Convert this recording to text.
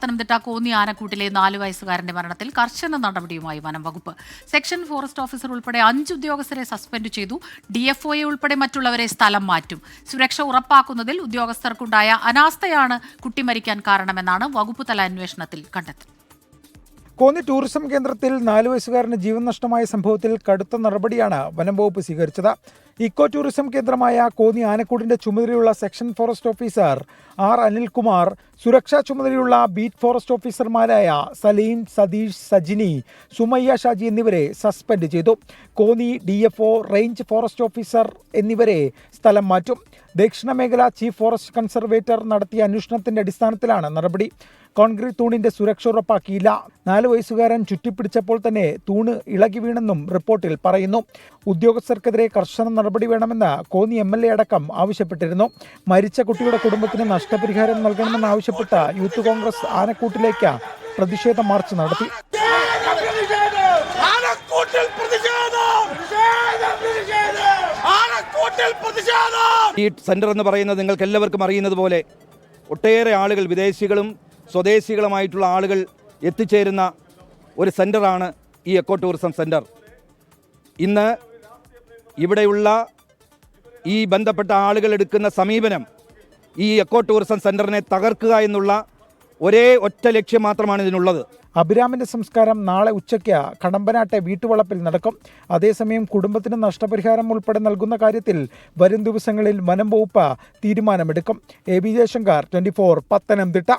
പത്തനംതിട്ട കോന്നി ആനക്കൂട്ടിലെ നാല് വയസ്സുകാരന്റെ മരണത്തിൽ കർശന നടപടിയുമായി വനം വകുപ്പ്. സെക്ഷൻ ഫോറസ്റ്റ് ഓഫീസർ ഉൾപ്പെടെ അഞ്ച് ഉദ്യോഗസ്ഥരെ സസ്പെൻഡ് ചെയ്തു. ഡിഎഫ്ഒയെ ഉൾപ്പെടെ മറ്റുള്ളവരെ സ്ഥലം മാറ്റും. സുരക്ഷ ഉറപ്പാക്കുന്നതിൽ ഉദ്യോഗസ്ഥർക്കുണ്ടായ അനാസ്ഥയാണ് കുട്ടി മരിക്കാൻ കാരണമെന്നാണ് വകുപ്പ് തല അന്വേഷണത്തിൽ കണ്ടെത്തൽ കോന്നി ടൂറിസം കേന്ദ്രത്തിൽ നാല് വയസ്സുകാരന് ജീവൻ നഷ്ടമായ സംഭവത്തിൽ കടുത്ത നടപടിയാണ് വനം വകുപ്പ് സ്വീകരിച്ചത്. ഇക്കോ ടൂറിസം കേന്ദ്രമായ കോന്നി ആനക്കൂടിന്റെ ചുമതലയുള്ള section forest officer R Anilkumar സുരക്ഷാ ചുമതലയുള്ള ബീറ്റ് ഫോറസ്റ്റ് ഓഫീസർമാരായ സലീം സതീഷ് സജിനി സുമയ്യ ഷാജി എന്നിവരെ സസ്പെൻഡ് ചെയ്തു. Konni D range forest officer എന്നിവരെ സ്ഥലം മാറ്റും. ദക്ഷിണ മേഖല ചീഫ് ഫോറസ്റ്റ് കൺസർവേറ്റർ നടത്തിയ അന്വേഷണത്തിന്റെ അടിസ്ഥാനത്തിലാണ് നടപടി. കോൺക്രീറ്റ് തൂണിന്റെ സുരക്ഷ ഉറപ്പാക്കിയില്ല. നാല് വയസ്സുകാരൻ ചുറ്റിപ്പിടിച്ചപ്പോൾ തന്നെ തൂണ് ഇളകി വീണെന്നും റിപ്പോർട്ടിൽ പറയുന്നു. ഉദ്യോഗസ്ഥർക്കെതിരെ കർശന നടപടി വേണമെന്ന് കോന്നി എം എൽ എ അടക്കം ആവശ്യപ്പെട്ടിരുന്നു. മരിച്ച കുട്ടിയുടെ കുടുംബത്തിന് നഷ്ടപരിഹാരം നൽകണമെന്നാവശ്യപ്പെട്ട് യൂത്ത് കോൺഗ്രസ് ആനക്കൂട്ടിലേക്ക് പ്രതിഷേധ മാർച്ച് നടത്തി. ആനക്കൂട്ടിൽ പ്രതിഷേധം! ആനക്കൂട്ടിൽ പ്രതിഷേധം! ഈ സെന്റർ എന്ന് പറയുന്നത് നിങ്ങൾക്ക് എല്ലാവർക്കും അറിയുന്നത് പോലെ ഒട്ടേറെ ആളുകൾ വിദേശികളും സ്വദേശികളുമായിട്ടുള്ള ആളുകൾ എത്തിച്ചേരുന്ന ഒരു സെന്ററാണ് ഈ എക്കോ ടൂറിസം സെന്റർ ഇന്ന് ഇവിടെയുള്ള ഈ ബന്ധപ്പെട്ട ആളുകൾ എടുക്കുന്ന സമീപനം ഈ എക്കോ ടൂറിസം സെന്ററിനെ തകർക്കുക എന്നുള്ള ഒരേ ഒറ്റ ലക്ഷ്യം മാത്രമാണ് ഇതിനുള്ളത്. അഭിരാമിന്റെ സംസ്കാരം നാളെ ഉച്ചയ്ക്ക് കടമ്പനാട്ടെ വീട്ടുവളപ്പിൽ നടക്കും. അതേസമയം കുടുംബത്തിന് നഷ്ടപരിഹാരം ഉൾപ്പെടെ നൽകുന്ന കാര്യത്തിൽ വരും ദിവസങ്ങളിൽ വനം വകുപ്പ് തീരുമാനമെടുക്കും. A B Jayashankar twenty four Pathanamthitta.